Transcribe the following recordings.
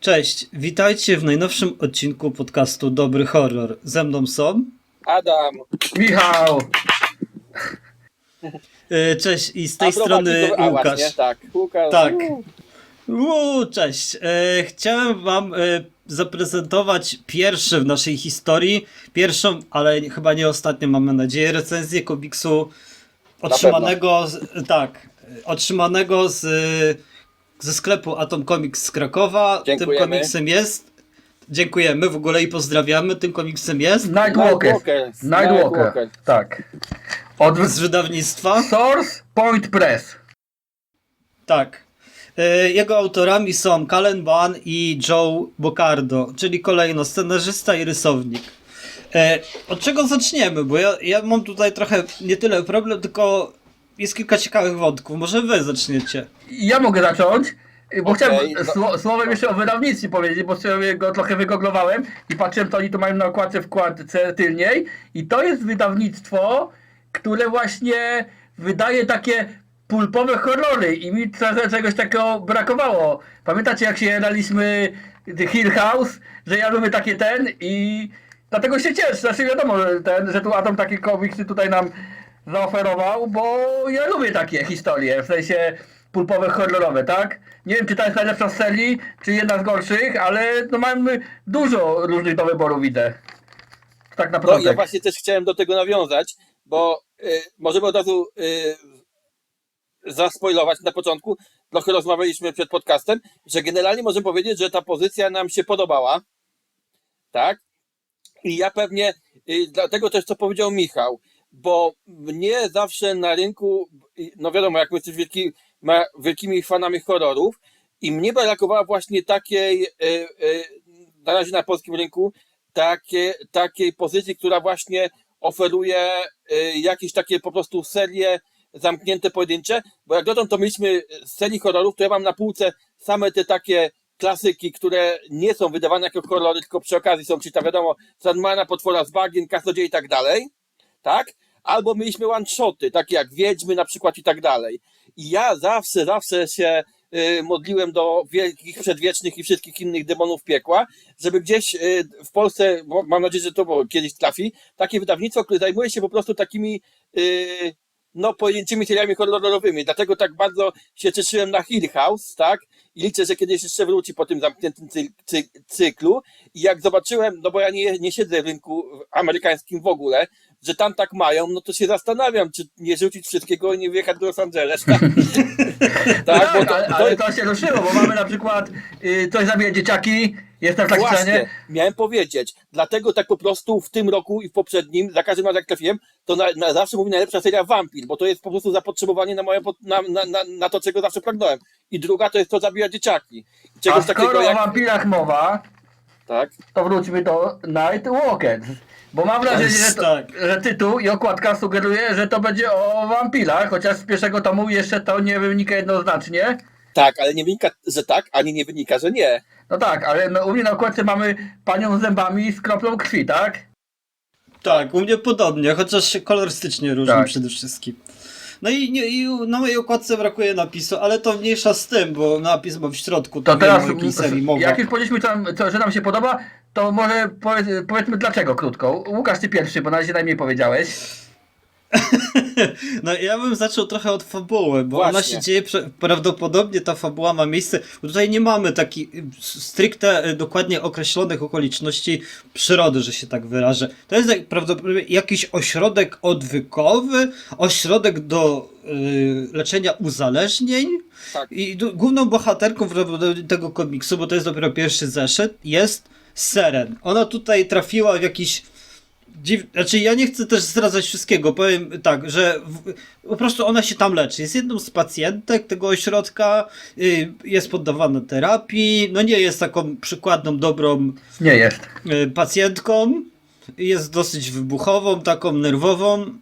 Cześć, witajcie w najnowszym odcinku podcastu Dobry Horror. Ze mną są. Adam. Michał! e, Cześć i z tej A prowadzi strony to- Łukasz. Właśnie, tak, Łukasz. Tak. Uuu. Uuu, cześć. E, chciałem wam e, zaprezentować pierwszy w naszej historii, pierwszą, ale chyba nie ostatnią, mamy nadzieję, recenzję komiksu otrzymanego, z, tak, otrzymanego z, ze sklepu Atom Comics z Krakowa. Tym Dziękujemy. komiksem jest. Dziękujemy w ogóle i pozdrawiamy. Tym komiksem jest. Nightwalker. Nightwalker. Tak. Od z wydawnictwa. Source Point Press. Tak. E, Jego autorami są Ban i Joe Bocardo, czyli kolejno scenarzysta i rysownik. E, Od czego zaczniemy? Bo ja, ja mam tutaj trochę nie tyle problem, tylko jest kilka ciekawych wątków. Może wy zaczniecie. Ja mogę zacząć, bo Okej, chciałem no- sło, słowem jeszcze o wydawnictwie powiedzieć, bo sobie go trochę wygoglowałem i patrzyłem, co oni tu mają na okładce wkładce tylniej. I to jest wydawnictwo, które właśnie wydaje takie pulpowe horrory i mi trochę czegoś takiego brakowało. Pamiętacie jak się daliśmy The Hill House, że ja lubię takie ten i dlatego się cieszę, znaczy wiadomo, że, ten, że tu Atom takie komiksy tutaj nam zaoferował, bo ja lubię takie historie, w sensie pulpowe, horrorowe, tak? Nie wiem, czy ta jest najlepsza z serii, czy jedna z gorszych, ale no mamy dużo różnych do wyboru, widzę. Tak No naprawdę. ja właśnie też chciałem do tego nawiązać, bo y, możemy od razu y, zaspoilować na początku. Trochę rozmawialiśmy przed podcastem, że generalnie możemy powiedzieć, że ta pozycja nam się podobała. Tak? I ja pewnie, y, dlatego też co powiedział Michał, bo mnie zawsze na rynku, y, no wiadomo, jak my jesteśmy wielki, wielkimi fanami horrorów, i mnie brakowało właśnie takiej, y, na razie na polskim rynku, takie, takiej pozycji, która właśnie oferuje jakieś takie po prostu serie zamknięte, pojedyncze, bo jak dotąd to mieliśmy serii horrorów, to ja mam na półce same te takie klasyki, które nie są wydawane jako horrory, tylko przy okazji są, czyli ta wiadomo, Sandmana, Potwora z Bagien, i tak dalej, tak? Albo mieliśmy one-shoty, takie jak Wiedźmy na przykład i tak dalej. I ja zawsze, zawsze się y, modliłem do wielkich, przedwiecznych i wszystkich innych demonów piekła, żeby gdzieś y, w Polsce, mam nadzieję, że to kiedyś trafi, takie wydawnictwo, które zajmuje się po prostu takimi y, no, pojedynczymi seriami horrorowymi. Dlatego tak bardzo się cieszyłem na Hill House, tak? I liczę, że kiedyś jeszcze wróci po tym zamkniętym cy, cy, cyklu. I jak zobaczyłem, no bo ja nie, nie siedzę w rynku amerykańskim w ogóle, że tam tak mają, no to się zastanawiam, czy nie rzucić wszystkiego i nie wyjechać do Los Angeles. Tak, Tak, bo to, ale, to, ale to się ruszyło, bo mamy na przykład y, coś zabije dzieciaki, jestem w takiej Właśnie, scenie. miałem powiedzieć. Dlatego tak po prostu w tym roku i w poprzednim, za każdym razem jak trafiłem, to na, na zawsze mówi najlepsza seria Vampir, bo to jest po prostu zapotrzebowanie na, moje, na, na, na, na to, czego zawsze pragnąłem. I druga to jest to zabija dzieciaki. A Czegoś skoro takiego o jak... wampirach mowa, Tak? to wróćmy do Night Walkers. Bo mam wrażenie, że, to, Tak. że tytuł i okładka sugeruje, że to będzie o wampirach, chociaż z pierwszego tomu jeszcze to nie wynika jednoznacznie. Tak, ale nie wynika, że tak, ani nie wynika, że nie. No tak, ale no, u mnie na okładce mamy panią z zębami z kroplą krwi, tak? Tak, u mnie podobnie, chociaż się kolorystycznie różni Tak. przede wszystkim. No i, nie, i na mojej okładce brakuje napisu, ale to mniejsza z tym, bo napis ma w środku, to, To wiem teraz, o jakiej serii mowa. jak już powiedzieliśmy, co, nam- co, że nam się podoba, to może powiedz, powiedzmy dlaczego krótko. Łukasz, ty pierwszy, bo na razie najmniej powiedziałeś. No ja bym zaczął trochę od fabuły, bo ona Właśnie. się dzieje, prawdopodobnie ta fabuła ma miejsce, bo tutaj nie mamy takich y, stricte y, dokładnie określonych okoliczności przyrody, że się tak wyrażę. To jest prawdopodobnie jakiś ośrodek odwykowy, ośrodek do y, leczenia uzależnień Tak. i du- główną bohaterką tego komiksu, bo to jest dopiero pierwszy zeszyt, jest Seren. Ona tutaj trafiła w jakiś Dziw... Znaczy, ja nie chcę też zdradzać wszystkiego. Powiem tak, że w... po prostu ona się tam leczy. Jest jedną z pacjentek tego ośrodka, y, jest poddawana terapii. No nie jest taką przykładną, dobrą Nie jest. y, pacjentką. Jest dosyć wybuchową, taką nerwową.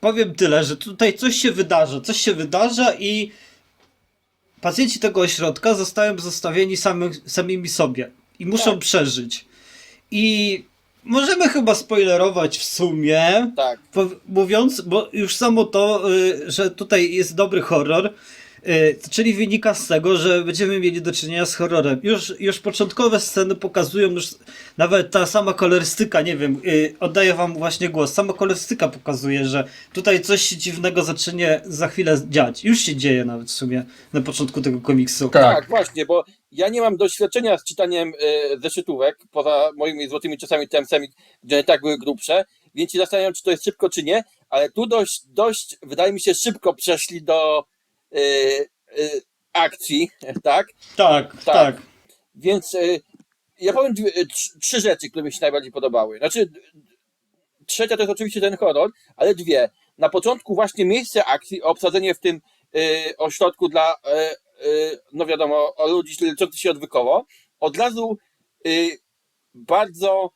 Powiem tyle, że tutaj coś się wydarza. Coś się wydarza i pacjenci tego ośrodka zostają zostawieni samy, samymi sobie i muszą Tak. przeżyć. I możemy chyba spoilerować w sumie, Tak. po, mówiąc, bo już samo to, y, że tutaj jest dobry horror, czyli wynika z tego, że będziemy mieli do czynienia z horrorem. Już, już początkowe sceny pokazują, już nawet ta sama kolorystyka, nie wiem, y, oddaję wam właśnie głos, sama kolorystyka pokazuje, że tutaj coś się dziwnego zacznie za chwilę dziać. Już się dzieje nawet w sumie na początku tego komiksu. Tak. Tak, właśnie, bo ja nie mam doświadczenia z czytaniem e, zeszytówek, poza moimi złotymi czasami TMS-ami, gdzie one tak były grubsze, więc się zastanawiam, czy to jest szybko, czy nie, ale tu dość, dość wydaje mi się, szybko przeszli do akcji, tak? Tak, Tak. tak. Więc e, ja powiem dwie, trzy, rzeczy, które mi się najbardziej podobały. Znaczy, trzecia to jest oczywiście ten horror, ale dwie. Na początku właśnie miejsce akcji, obsadzenie w tym ośrodku dla, no wiadomo, ludzi leczących się odwykowo, od razu bardzo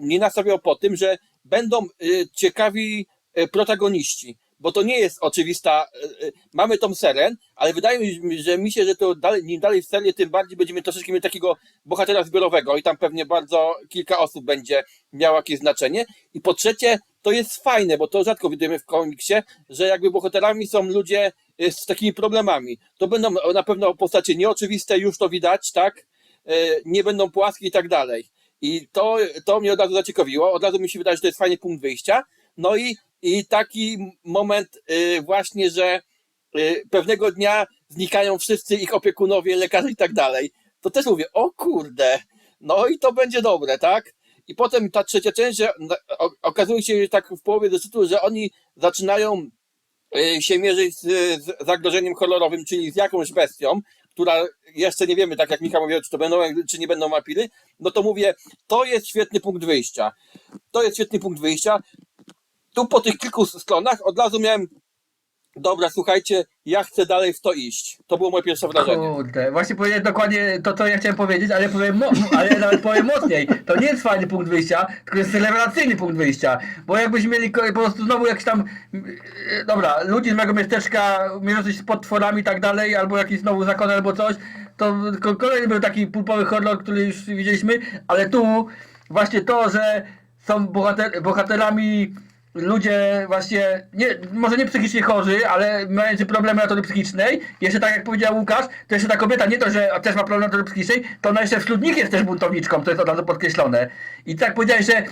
mnie nastawiał po tym, że będą ciekawi protagoniści, bo to nie jest oczywista, e, e, mamy tą seren, ale wydaje mi się, że mi się, że to dalej, im dalej w serię, tym bardziej będziemy troszeczkę mieć takiego bohatera zbiorowego i tam pewnie bardzo kilka osób będzie miało jakieś znaczenie. I po trzecie, to jest fajne, bo to rzadko widujemy w komiksie, że jakby bohaterami są ludzie y, z takimi problemami. To będą na pewno postacie nieoczywiste, już to widać, tak? Nie będą płaskie i tak dalej. I to, to mnie od razu zaciekawiło. Od razu mi się wydaje, że to jest fajny punkt wyjścia. No i, i taki moment y, właśnie, że y, pewnego dnia znikają wszyscy ich opiekunowie, lekarze i tak dalej. To też mówię, o kurde, no i to będzie dobre, tak? I potem ta trzecia część, że na- o- okazuje się tak w połowie zeszytu, że oni zaczynają y, się mierzyć z, zagrożeniem kolorowym, czyli z jakąś bestią, która jeszcze nie wiemy, tak jak Michał mówił, czy to będą, czy nie będą wapiry, no to mówię, to jest świetny punkt wyjścia. To jest świetny punkt wyjścia. Tu po tych kilku stronach od razu miałem, dobra, słuchajcie, ja chcę dalej w to iść. To było moje pierwsze wrażenie. Kurde, właśnie powiedziałem dokładnie to, co ja chciałem powiedzieć, ale powiem, mo- ale nawet powiem mocniej. To nie jest fajny punkt wyjścia, tylko jest rewelacyjny punkt wyjścia. Bo jakbyśmy mieli po prostu znowu jakiś tam, yy, dobra, ludzi z mego miasteczka mierzących się z potworami i tak dalej, albo jakiś znowu zakon, albo coś, to ko- kolejny był taki pulpowy horror, który już widzieliśmy, ale tu właśnie to, że są bohater- bohaterami ludzie właśnie, nie, może nie psychicznie chorzy, ale mający problemy natury psychicznej, jeszcze tak jak powiedział Łukasz, to jeszcze ta kobieta nie to, że też ma problem natury psychicznej, to ona jeszcze wśród nich jest też buntowniczką, to jest od razu podkreślone. I tak powiedziałeś, że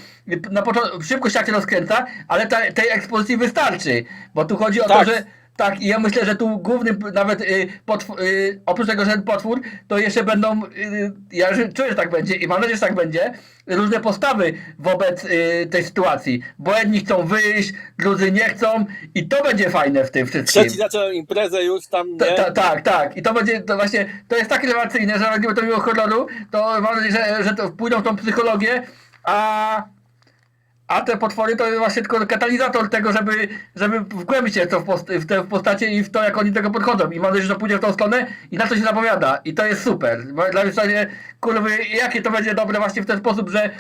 na początku szybko się rozkręca, ale ta, tej ekspozycji wystarczy, bo tu chodzi o Tak. to, że tak, i ja myślę, że tu głównym nawet y, y, oprócz tego, że ten potwór, to jeszcze będą, y, ja czuję, że tak będzie i mam nadzieję, że tak będzie, różne postawy wobec y, tej sytuacji. Bo jedni chcą wyjść, drudzy nie chcą i to będzie fajne w tym wszystkim. Trzeci zaczął imprezę już tam, Ta, nie? ta, tak, tak. I to będzie, to właśnie, to jest tak rewelacyjne, że jak to miło horroru, to mam nadzieję, że, że to wpłyną w tą psychologię, a, a te potwory to jest właśnie tylko katalizator tego, żeby, żeby wgłębić się w, to w, post, w te postacie i w to, jak oni do tego podchodzą. I mam nadzieję, że to pójdzie w tą stronę i na to się zapowiada. I to jest super. Bo Dla mnie w stanie, kurwy, jakie to będzie dobre właśnie w ten sposób, że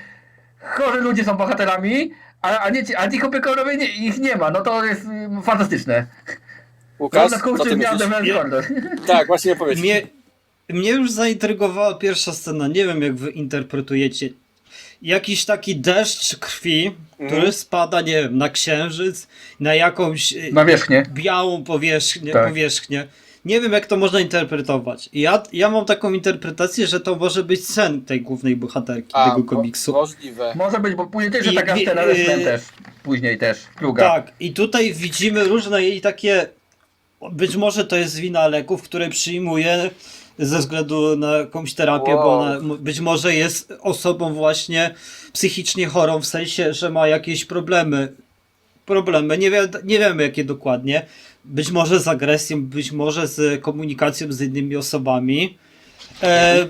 chorzy ludzie są bohaterami, a, a, nie, ci- a tych opiekunowie nie, ich nie ma. No to jest y, fantastyczne. Łukasz, na co ty myślisz? Tak, właśnie powiedz. Mnie, mnie już zaintrygowała pierwsza scena. Nie wiem, jak wy interpretujecie. Jakiś taki deszcz krwi, Mhm. który spada, nie wiem, na księżyc, na jakąś y, Na wierzchnię. białą powierzchnię, Tak. powierzchnię. Nie wiem, jak to można interpretować. Ja, ja mam taką interpretację, że to może być sen tej głównej bohaterki A, tego mo- komiksu. Możliwe. Może być, bo później też jest I taka scena y- ze snem też. Później też, druga. Tak, i tutaj widzimy różne jej takie. Być może to jest wina leków, które przyjmuje ze względu na jakąś terapię, bo Wow. ona m- być może jest osobą właśnie psychicznie chorą, w sensie, że ma jakieś problemy. Problemy, nie, wi- nie wiemy jakie dokładnie. Być może z agresją, być może z komunikacją z innymi osobami. E,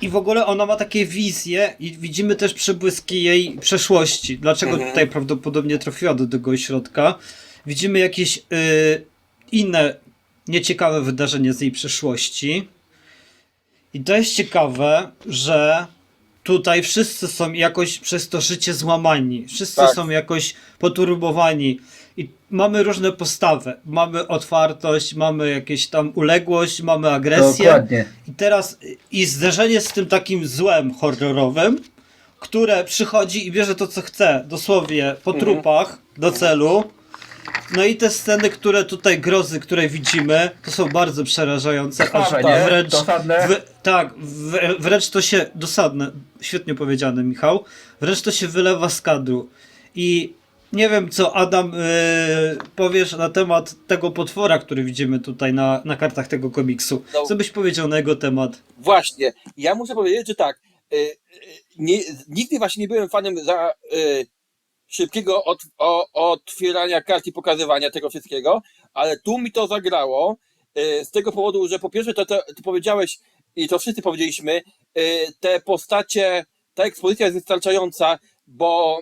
I w ogóle ona ma takie wizje i widzimy też przebłyski jej przeszłości. Dlaczego Mhm. tutaj prawdopodobnie trafiła do tego ośrodka. Widzimy jakieś y, inne nieciekawe wydarzenia z jej przeszłości. I to jest ciekawe, że tutaj wszyscy są jakoś przez to życie złamani. Wszyscy Tak. są jakoś poturbowani. i mamy różne postawy. Mamy otwartość, mamy jakieś tam uległość, mamy agresję. Dokładnie. I teraz i zderzenie z tym takim złem horrorowym, które przychodzi i bierze to, co chce, dosłownie po Mhm. trupach do celu. No i te sceny, które tutaj, grozy, które widzimy, to są bardzo przerażające. Aż Krwawe, tak, nie? wręcz, Dosadne. wy- tak, wr- wręcz to się, dosadne, świetnie powiedziane Michał, wręcz to się wylewa z kadru. I nie wiem, co Adam yy, powiesz na temat tego potwora, który widzimy tutaj na, na kartach tego komiksu. No. Co byś powiedział na jego temat? Właśnie. Ja muszę powiedzieć, że tak. y, y, Nie, nigdy właśnie nie byłem fanem za y, szybkiego od, o, otwierania kart i pokazywania tego wszystkiego, ale tu mi to zagrało y, z tego powodu, że po pierwsze to, to, to powiedziałeś i to wszyscy powiedzieliśmy, y, te postacie, ta ekspozycja jest wystarczająca, bo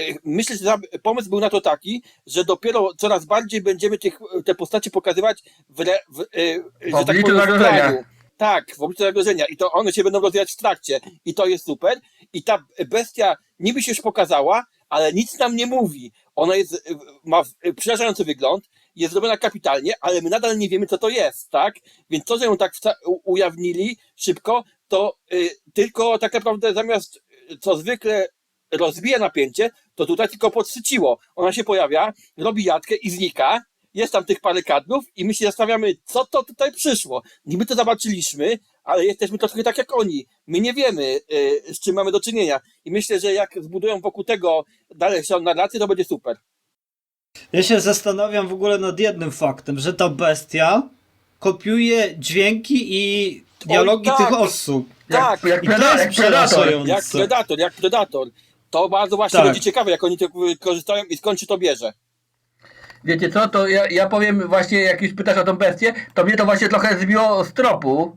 y, myślę, że pomysł był na to taki, że dopiero coraz bardziej będziemy tych, te postacie pokazywać w, re, w, y, że tak powiem, w zagrożenia. Tak, w obliczu zagrożenia. I to one się będą rozwijać w trakcie. I to jest super. I ta bestia niby się już pokazała, ale nic nam nie mówi. Ona jest, y, ma y, przerażający wygląd, jest zrobiona kapitalnie, ale my nadal nie wiemy, co to jest, tak? Więc to, że ją tak ujawnili szybko, to y, tylko tak naprawdę zamiast, co zwykle rozbija napięcie, to tutaj tylko podsyciło. Ona się pojawia, robi jatkę i znika. Jest tam tych parę kadrów i my się zastanawiamy, co to tutaj przyszło. Niby to zobaczyliśmy, ale jesteśmy trochę tak jak oni. My nie wiemy, y, z czym mamy do czynienia. I myślę, że jak zbudują wokół tego dalszą narrację, to będzie super. Ja się zastanawiam w ogóle nad jednym faktem, że ta bestia kopiuje dźwięki i dialogi tak. tych osób. Tak, jak, i jak, to preda- jest jak predator. Jak Predator, jak Predator. To bardzo właśnie Tak. będzie ciekawe, jak oni to korzystają i skąd się to bierze. Wiecie co, to ja, ja powiem właśnie, jak już pytasz o tą bestię, to mnie to właśnie trochę zbiło z tropu.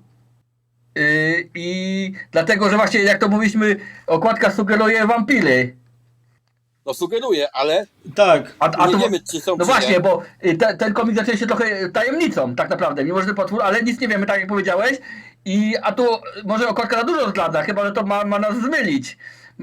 Yy, I dlatego, że właśnie jak to mówiliśmy, okładka sugeruje wampiry. No sugeruję, ale Tak. A, a nie to, wiemy, czy są no czy właśnie, nie. bo y, te, ten komik zaczyna się trochę tajemnicą, tak naprawdę, mimo że to potwór, ale nic nie wiemy, tak jak powiedziałeś. I, a tu może okładka za dużo zdradza, chyba że to ma, ma nas zmylić.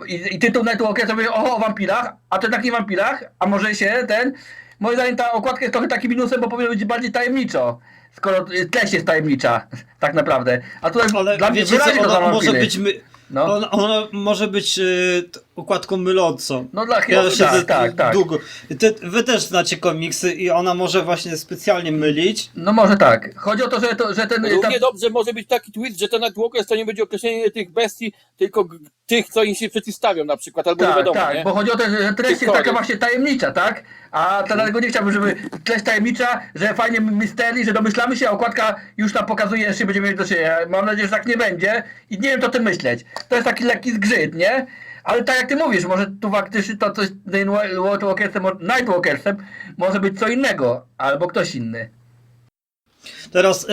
I, i tytuł na okładkę sobie o, o wampirach, a to jednak nie wampirach, a może się ten. Moim zdaniem ta okładka jest trochę takim minusem, bo powinno być bardziej tajemniczo. Skoro y, treść jest tajemnicza, tak naprawdę. A tutaj Ale dla mnie wiecie wyraźnie to ona może być, my... No. ona, ona może być y, t- układką mylącą. No dla Ja tak, tak, tak. długo. Ty, wy też znacie komiksy i ona może właśnie specjalnie mylić. No może tak. Chodzi o to, że, to, że ten... Równie ta- dobrze może być taki twist, że to Nightwalkers to nie będzie określenie tych bestii, tylko tych, co im się przeciwstawią na przykład, albo nie Tak, wiadomo, tak, nie? bo chodzi o to, że treść Tych jest taka właśnie tajemnicza, tak? A dlatego nie chciałbym, żeby treść tajemnicza, że fajnie mystery, że domyślamy się, a okładka już nam pokazuje, jeszcze będziemy mieli do czynienia. Mam nadzieję, że tak nie będzie i nie wiem, co tym myśleć. To jest taki lekki zgrzyt, nie? Ale tak jak ty mówisz, może tu faktycznie to coś Nightwalkersem, Nightwalkersem może być co innego, albo ktoś inny. Teraz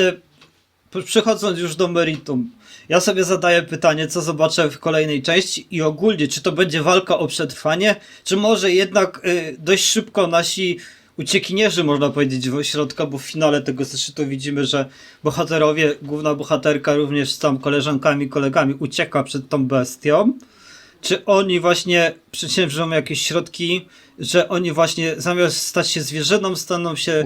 y, przechodząc już do meritum, ja sobie zadaję pytanie, co zobaczę w kolejnej części i ogólnie, czy to będzie walka o przetrwanie, czy może jednak y, dość szybko nasi uciekinierzy, można powiedzieć, w środka, bo w finale tego zeszytu widzimy, że bohaterowie, główna bohaterka również z tam koleżankami, kolegami ucieka przed tą bestią. Czy oni właśnie przedsięwzią jakieś środki, że oni właśnie zamiast stać się zwierzyną, staną się.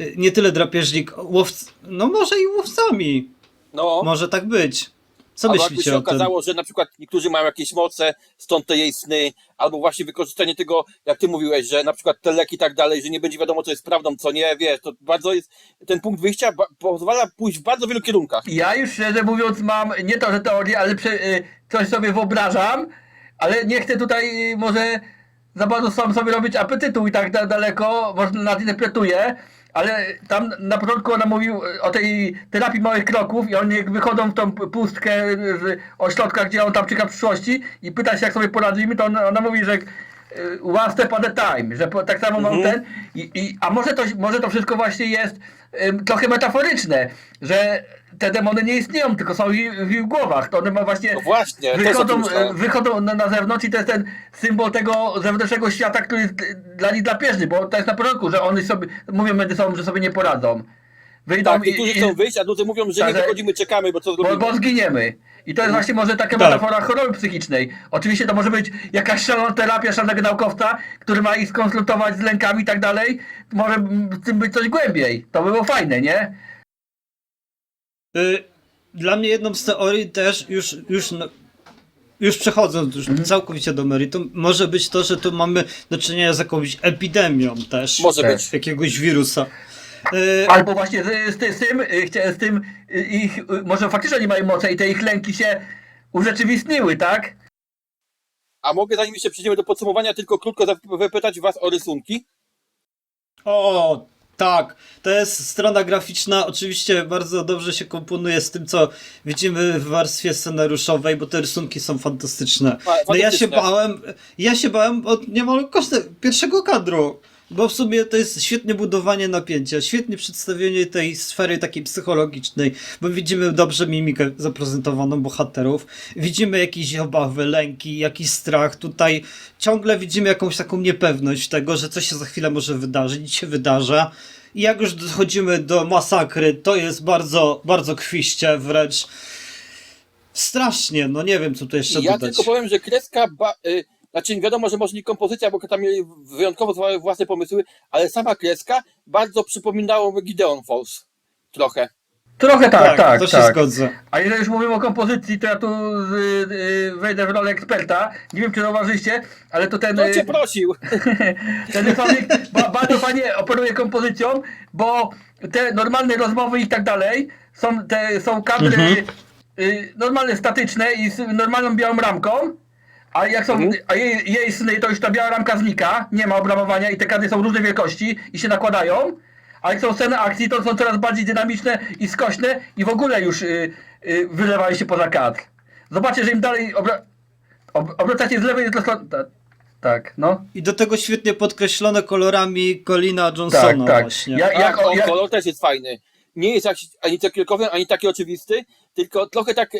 Y, nie tyle drapieżnik, łowc... no może i łowcami. No, Może tak być. Co albo jakby myślicie się o tym? okazało, że na przykład niektórzy mają jakieś moce, stąd te jej sny, albo właśnie wykorzystanie tego, jak ty mówiłeś, że na przykład te leki i tak dalej, że nie będzie wiadomo, co jest prawdą, co nie, wiesz, to bardzo jest, ten punkt wyjścia pozwala pójść w bardzo wielu kierunkach. Ja już szczerze mówiąc mam nie to, że teorię, ale prze, y, coś sobie wyobrażam, ale nie chcę tutaj może za bardzo sam sobie robić apetytu i tak da, daleko, może nadinterpretuję, ale tam na początku ona mówił y, o tej terapii małych kroków i oni jak wychodzą w tą pustkę z ośrodka, gdzie on tam czeka przyszłości i pyta się jak sobie poradzimy, to ona, ona mówi, że y, one step at a time, że tak samo mam ten, i, i, a może to, może to wszystko właśnie jest trochę metaforyczne, że te demony nie istnieją, tylko są w, ich- w ich głowach, to one ma właśnie No właśnie, wychodzą, y, wychodzą na, na zewnątrz i to jest ten symbol tego zewnętrznego świata, który jest dla nich drapieżny, bo to jest na porządku, że oni sobie, mówią między sobą, że sobie nie poradzą. wyjdą Tak, i, niektórzy i, chcą wyjść, a drudzy mówią, że Tak, nie wychodzimy, czekamy, bo co bo, zrobimy. bo zginiemy. I to jest właśnie może taka Tak. metafora choroby psychicznej. Oczywiście to może być jakaś szalona terapia szalonego naukowca, który ma ich skonsultować z lękami i tak dalej. Może w tym być coś głębiej. To by było fajne, nie? Y, Dla mnie jedną z teorii też już, już, no, już przechodząc już Mhm. całkowicie do meritum, może być to, że tu mamy do czynienia z jakąś epidemią też. Może Tak. być. Jakiegoś wirusa. Y, Albo właśnie z, z, z tym, y, z tym ich, może faktycznie oni mają moce i te ich lęki się urzeczywistniły, tak? A mogę, zanim jeszcze przejdziemy do podsumowania, tylko krótko zap- wypytać was o rysunki? O, tak. To jest strona graficzna. Oczywiście bardzo dobrze się komponuje z tym, co widzimy w warstwie scenariuszowej, bo te rysunki są fantastyczne. Fa- No ja się bałem, ja się bałem od niemal koszty pierwszego kadru. Bo w sumie to jest świetnie budowanie napięcia, świetnie przedstawienie tej sfery takiej psychologicznej, bo widzimy dobrze mimikę zaprezentowaną bohaterów, widzimy jakieś obawy, lęki, jakiś strach. Tutaj ciągle widzimy jakąś taką niepewność tego, że coś się za chwilę może wydarzyć, i się wydarza. I jak już dochodzimy do masakry, to jest bardzo, bardzo kwiście wręcz. Strasznie, no nie wiem co tu jeszcze Ja dodać. tylko powiem, że kreska, ba, y, znaczy wiadomo, że może nie kompozycja, bo tam mieli wyjątkowo swoje własne pomysły, ale sama kreska bardzo przypominało mi Gideon Falls. Trochę. Trochę tak, tak, to się tak. zgodzę. A jeżeli już mówimy o kompozycji, to ja tu y, y, wejdę w rolę eksperta. Nie wiem, czy zauważyliście, ale to ten, No y, cię prosił. ten rysownik ba, bardzo fajnie operuje kompozycją, bo te normalne rozmowy i tak dalej są, te, są kadry Mhm. y, normalne, statyczne i z normalną białą ramką. A jak są, Mhm. a jej, jej sny, to już ta biała ramka znika, nie ma obramowania i te kadry są różnej wielkości i się nakładają. A jak są sceny akcji, to są coraz bardziej dynamiczne i skośne i w ogóle już y, y, wylewają się poza kadr. Zobaczcie, że im dalej obra ob obracacie z lewej do strony. Ta, tak, no. I do tego świetnie podkreślone kolorami Colina Johnsona Tak, tak. właśnie. Ja- Jak, jak- o, jak- kolor też jest fajny. Nie jest ani cukierkowy, ani taki oczywisty, tylko trochę tak y,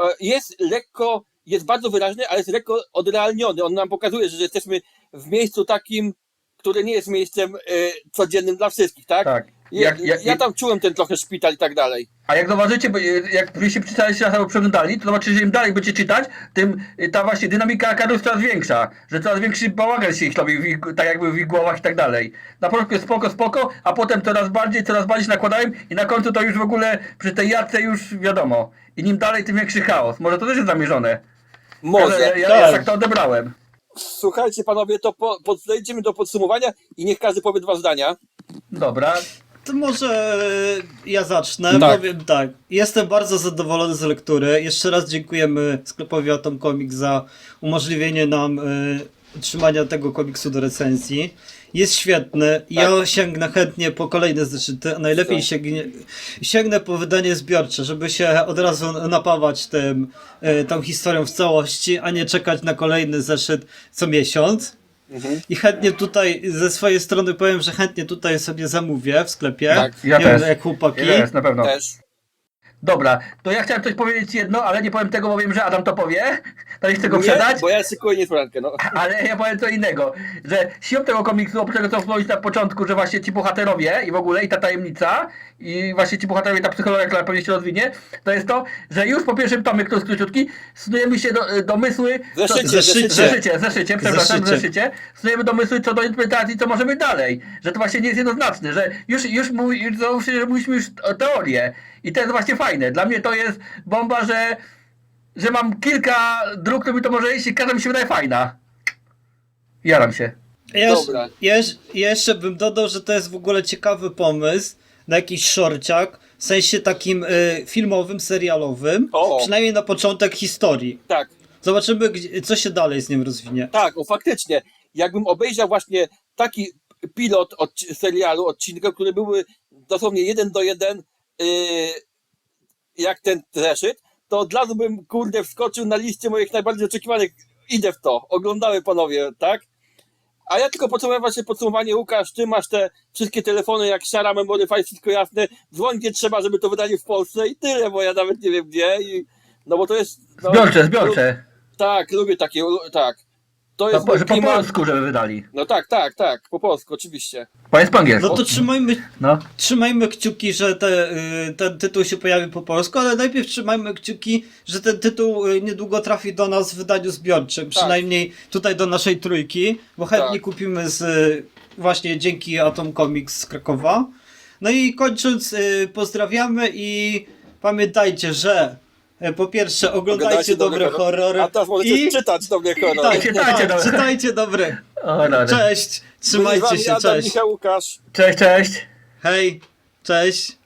e, jest lekko, jest bardzo wyraźny, ale jest lekko odrealniony. On nam pokazuje, że jesteśmy w miejscu takim, które nie jest miejscem y, codziennym dla wszystkich, tak? Tak. Ja, Jak, jak, ja tam czułem ten trochę szpital i tak dalej. A jak zauważycie, bo, y, jak wy się przeczytaliście raz albo przeglądali, to zobaczycie, że im dalej będziecie czytać, tym y, ta właśnie dynamika kadru jest coraz większa. Że coraz większy bałagan się ich robi, ich, tak jakby w ich głowach i tak dalej. Na początku jest spoko, spoko, a potem coraz bardziej, coraz bardziej się nakładają i na końcu to już w ogóle przy tej jadce już wiadomo. I nim dalej, tym większy chaos. Może to też jest zamierzone. Może. Ja, ja, tak. ja tak to odebrałem. Słuchajcie panowie, to po, po, przejdziemy do podsumowania i niech każdy powie dwa zdania. Dobra. To może ja zacznę. Tak. Powiem tak. Jestem bardzo zadowolony z lektury. Jeszcze raz dziękujemy sklepowi Atom Comics za umożliwienie nam y, otrzymania tego komiksu do recenzji. Jest świetny. Ja sięgnę chętnie po kolejne zeszyty, a najlepiej Tak. sięgnie, sięgnę po wydanie zbiorcze, żeby się od razu napawać tym, y, tą historią w całości, a nie czekać na kolejny zeszyt co miesiąc. Mhm. I chętnie tutaj ze swojej strony powiem, że chętnie tutaj sobie zamówię w sklepie. Tak, ja nie też. wiem jak chłopaki. Jest, na pewno. Też. Dobra, to ja chciałem coś powiedzieć jedno, ale nie powiem tego, bo wiem, że Adam to powie. To nie chcę go Nie, przedać. bo ja szykuję niespodziankę, no. Ale ja powiem co innego, że siłą tego komiksu, oprócz tego co wspomnieć na początku, że właśnie ci bohaterowie i w ogóle i ta tajemnica i właśnie ci bohaterowie, ta psychologia, która pewnie się rozwinie, to jest to, że już po pierwszym tomie, który jest króciutki, snujemy się do, domysły... Zeszycie, co, zeszycie. zeszycie, zeszycie, przepraszam, Zeszycie. zeszycie. Snujemy domysły co do interpretacji, co może być dalej. Że to właśnie nie jest jednoznaczne, że już, już, mówi, już że mówiliśmy już o teorię. I to jest właśnie fajne. Dla mnie to jest bomba, że że mam kilka dróg, które mi to może iść i każda mi się wydaje fajna. Jaram się. Ja jeszcze, Dobra. ja jeszcze- bym dodał, że to jest w ogóle ciekawy pomysł na jakiś szorciak, w sensie takim y, filmowym, serialowym, O. przynajmniej na początek historii. Tak. Zobaczymy, gdzie, co się dalej z nim rozwinie. Tak, o faktycznie. Jakbym obejrzał właśnie taki pilot od serialu, odcinka, który były dosłownie jeden do jeden, yy, jak ten zeszyt, to od razu bym, kurde, wskoczył na liście moich najbardziej oczekiwanych. Idę w to. Oglądały panowie, tak? A ja tylko potrzebuję właśnie podsumowanie, Łukasz, ty masz te wszystkie telefony jak Shara, Memory, File, wszystko jasne, dzwoń gdzie trzeba, żeby to wydali w Polsce i tyle, bo ja nawet nie wiem gdzie i, no bo to jest... No, Zbiorcze, zbiorcze. tak, lubię takie, tak. To jest po, że po klimat- polsku, żeby wydali. No tak, tak, tak, po polsku, oczywiście. Powiedz po angielsku. No to trzymajmy, No. trzymajmy kciuki, że te, y, ten tytuł się pojawi po polsku, ale najpierw trzymajmy kciuki, że ten tytuł y, niedługo trafi do nas w wydaniu zbiorczym, przynajmniej tutaj do naszej trójki, bo chętnie Tak. kupimy z y, właśnie dzięki Atom Comics z Krakowa. No i kończąc, pozdrawiamy i pamiętajcie, że po pierwsze oglądajcie Oglądajcie dobre dobre horrory A teraz możecie i czytać dobre horror. tak, Czytajcie tak, dobre. czytajcie dobre. Cześć, trzymajcie się, Adam, cześć. Michał Łukasz. Cześć, cześć. Hej, cześć.